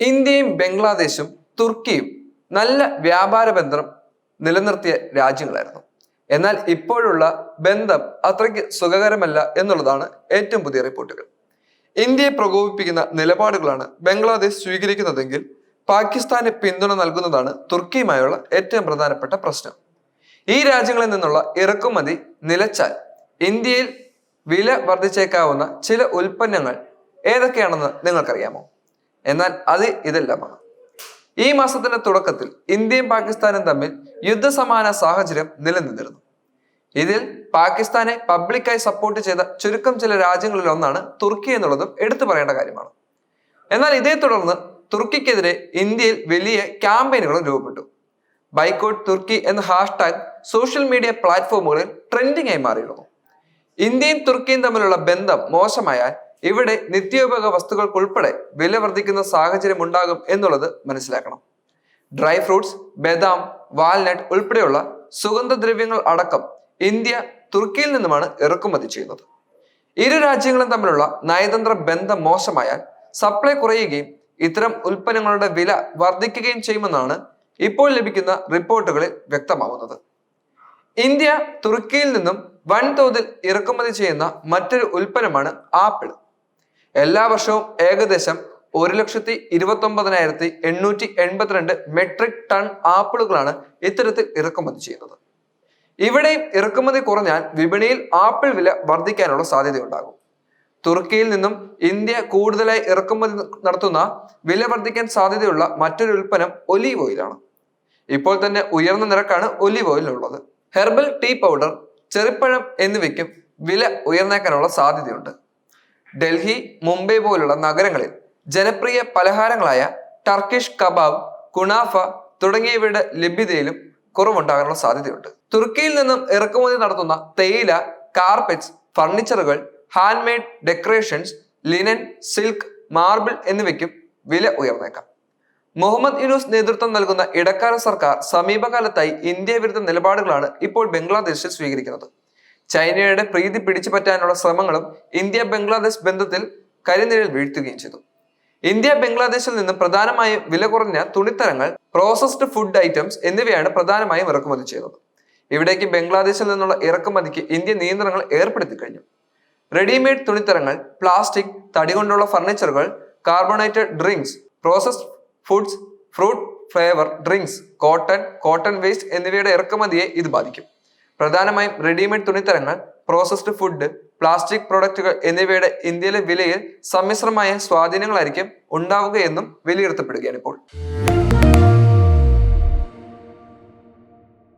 ഇന്ത്യയും ബംഗ്ലാദേശും തുർക്കിയും നല്ല വ്യാപാര ബന്ധം നിലനിർത്തിയ രാജ്യങ്ങളായിരുന്നു. എന്നാൽ ഇപ്പോഴുള്ള ബന്ധം അത്രയ്ക്ക് സുഖകരമല്ല എന്നുള്ളതാണ് ഏറ്റവും പുതിയ റിപ്പോർട്ടുകൾ. ഇന്ത്യയെ പ്രകോപിപ്പിക്കുന്ന നിലപാടുകളാണ് ബംഗ്ലാദേശ് സ്വീകരിക്കുന്നതെങ്കിൽ പാകിസ്ഥാന് പിന്തുണ നൽകുന്നതാണ് തുർക്കിയുമായുള്ള ഏറ്റവും പ്രധാനപ്പെട്ട പ്രശ്നം. ഈ രാജ്യങ്ങളിൽ നിന്നുള്ള ഇറക്കുമതി നിലച്ചാൽ ഇന്ത്യയിൽ വില വർദ്ധിച്ചേക്കാവുന്ന ചില ഉൽപ്പന്നങ്ങൾ ഏതൊക്കെയാണെന്ന് നിങ്ങൾക്കറിയാമോ? എന്നാൽ അത് ഇതെല്ലാമാണ്. ഈ മാസത്തിന്റെ തുടക്കത്തിൽ ഇന്ത്യയും പാകിസ്ഥാനും തമ്മിൽ യുദ്ധസമാന സാഹചര്യം നിലനിന്നിരുന്നു. ഇതിൽ പാകിസ്ഥാനെ പബ്ലിക്കായി സപ്പോർട്ട് ചെയ്ത ചുരുക്കം ചില രാജ്യങ്ങളിൽ ഒന്നാണ് തുർക്കി എന്നുള്ളതും എടുത്തു പറയേണ്ട കാര്യമാണ്. എന്നാൽ ഇതേ തുടർന്ന് തുർക്കിക്കെതിരെ ഇന്ത്യയിൽ വലിയ ക്യാമ്പയിനുകളും രൂപപ്പെട്ടു. ബൈക്കോട്ട് തുർക്കി എന്ന ഹാഷ്ടാഗ് സോഷ്യൽ മീഡിയ പ്ലാറ്റ്ഫോമുകളിൽ ട്രെൻഡിംഗ് ആയി മാറിയിരുന്നു. ഇന്ത്യയും തുർക്കിയും തമ്മിലുള്ള ബന്ധം മോശമായാൽ ഇവിടെ നിത്യോപയോഗ വസ്തുക്കൾക്കുൾപ്പെടെ വില വർദ്ധിക്കുന്ന സാഹചര്യം ഉണ്ടാകും എന്നുള്ളത് മനസ്സിലാക്കണം. ഡ്രൈ ഫ്രൂട്ട്സ് ബദാം വാൽനട്ട് ഉൾപ്പെടെയുള്ള സുഗന്ധദ്രവ്യങ്ങൾ അടക്കം ഇന്ത്യ തുർക്കിയിൽ നിന്നുമാണ് ഇറക്കുമതി ചെയ്യുന്നത്. ഇരു രാജ്യങ്ങളും തമ്മിലുള്ള നയതന്ത്ര ബന്ധം മോശമായാൽ സപ്ലൈ കുറയുകയും ഇത്തരം ഉൽപ്പന്നങ്ങളുടെ വില വർദ്ധിക്കുകയും ചെയ്യുമെന്നാണ് ഇപ്പോൾ ലഭിക്കുന്ന റിപ്പോർട്ടുകളിൽ വ്യക്തമാവുന്നത്. ഇന്ത്യ തുർക്കിയിൽ നിന്നും വൻതോതിൽ ഇറക്കുമതി ചെയ്യുന്ന മറ്റൊരു ഉൽപ്പന്നമാണ് ആപ്പിൾ. എല്ലാ വർഷവും ഏകദേശം ഒരു ലക്ഷത്തി ഇരുപത്തി ഒമ്പതിനായിരത്തി എണ്ണൂറ്റി എൺപത്തിരണ്ട് മെട്രിക് ടൺ ആപ്പിളുകളാണ് ഇത്തരത്തിൽ ഇറക്കുമതി ചെയ്യുന്നത്. ഇവിടെയും ഇറക്കുമതി കുറഞ്ഞാൽ വിപണിയിൽ ആപ്പിൾ വില വർദ്ധിക്കാനുള്ള സാധ്യതയുണ്ടാകും. തുർക്കിയിൽ നിന്നും ഇന്ത്യ കൂടുതലായി ഇറക്കുമതി നടത്തുന്ന വില വർദ്ധിക്കാൻ സാധ്യതയുള്ള മറ്റൊരു ഉൽപ്പന്നം ഒലീവ് ഓയിലാണ് ഇപ്പോൾ തന്നെ ഉയർന്ന നിരക്കാണ് ഒലീവ് ഓയിലിനുള്ളത് ഹെർബൽ ടീ പൗഡർ ചെറുപ്പഴം എന്നിവയ്ക്കും വില ഉയർന്നേക്കാനുള്ള സാധ്യതയുണ്ട്. ഡൽഹി മുംബൈ പോലുള്ള നഗരങ്ങളിൽ ജനപ്രിയ പലഹാരങ്ങളായ ടർക്കിഷ് കബാബ് കുണാഫ തുടങ്ങിയവയുടെ ലഭ്യതയിലും കുറവുണ്ടാകാനുള്ള സാധ്യതയുണ്ട്. തുർക്കിയിൽ നിന്നും ഇറക്കുമതി നടത്തുന്ന തേയില കാർപെറ്റ്സ് ഫർണിച്ചറുകൾ handmade decorations linen silk marble എന്നിവയ്ക്കും വില ഉയർന്നേക്കാം. മുഹമ്മദ് യൂനൂസ് നേതൃത്വം നൽകുന്ന ഇടക്കാല സർക്കാർ സമീപകാലത്തായി ഇന്ത്യ വിരുദ്ധ നിലപാടുകളാണ് ഇപ്പോൾ ബംഗ്ലാദേശിൽ സ്വീകരിക്കുന്നത്. ചൈനയുടെ പ്രീതി പിടിച്ചു പറ്റാനുള്ള ശ്രമങ്ങളും ഇന്ത്യ ബംഗ്ലാദേശ് ബന്ധത്തിൽ കരിനിഴൽ വീഴ്ത്തുകയും ചെയ്തു. ഇന്ത്യ ബംഗ്ലാദേശിൽ നിന്ന് പ്രധാനമായും വില കുറഞ്ഞ തുണിത്തരങ്ങൾ പ്രോസസ്ഡ് ഫുഡ് ഐറ്റംസ് എന്നിവയാണ് പ്രധാനമായും ഇറക്കുമതി ചെയ്തത് ഇവിടേക്ക് ബംഗ്ലാദേശിൽ നിന്നുള്ള ഇറക്കുമതിക്ക് ഇന്ത്യ നിയന്ത്രണങ്ങൾ ഏർപ്പെടുത്തി കഴിഞ്ഞു. റെഡിമെയ്ഡ് തുണിത്തരങ്ങൾ പ്ലാസ്റ്റിക് തടി കൊണ്ടുള്ള ഫർണിച്ചറുകൾ carbonated drinks processed foods fruit flavour drinks cotton cotton waste എന്നിവയുടെ ഇറക്കുമതിയെ ഇത് ബാധിക്കും. പ്രധാനമായും റെഡിമെയ്ഡ് തുണിത്തരങ്ങൾ പ്രോസസ്ഡ് ഫുഡ് പ്ലാസ്റ്റിക് പ്രൊഡക്റ്റുകൾ എന്നിവയുടെ ഇന്ത്യയിലെ വിലയിൽ സമ്മിശ്രമായ സ്വാധീനങ്ങളായിരിക്കും ഉണ്ടാവുകയെന്നും വിലയിരുത്തപ്പെടുകയാണ് ഇപ്പോൾ.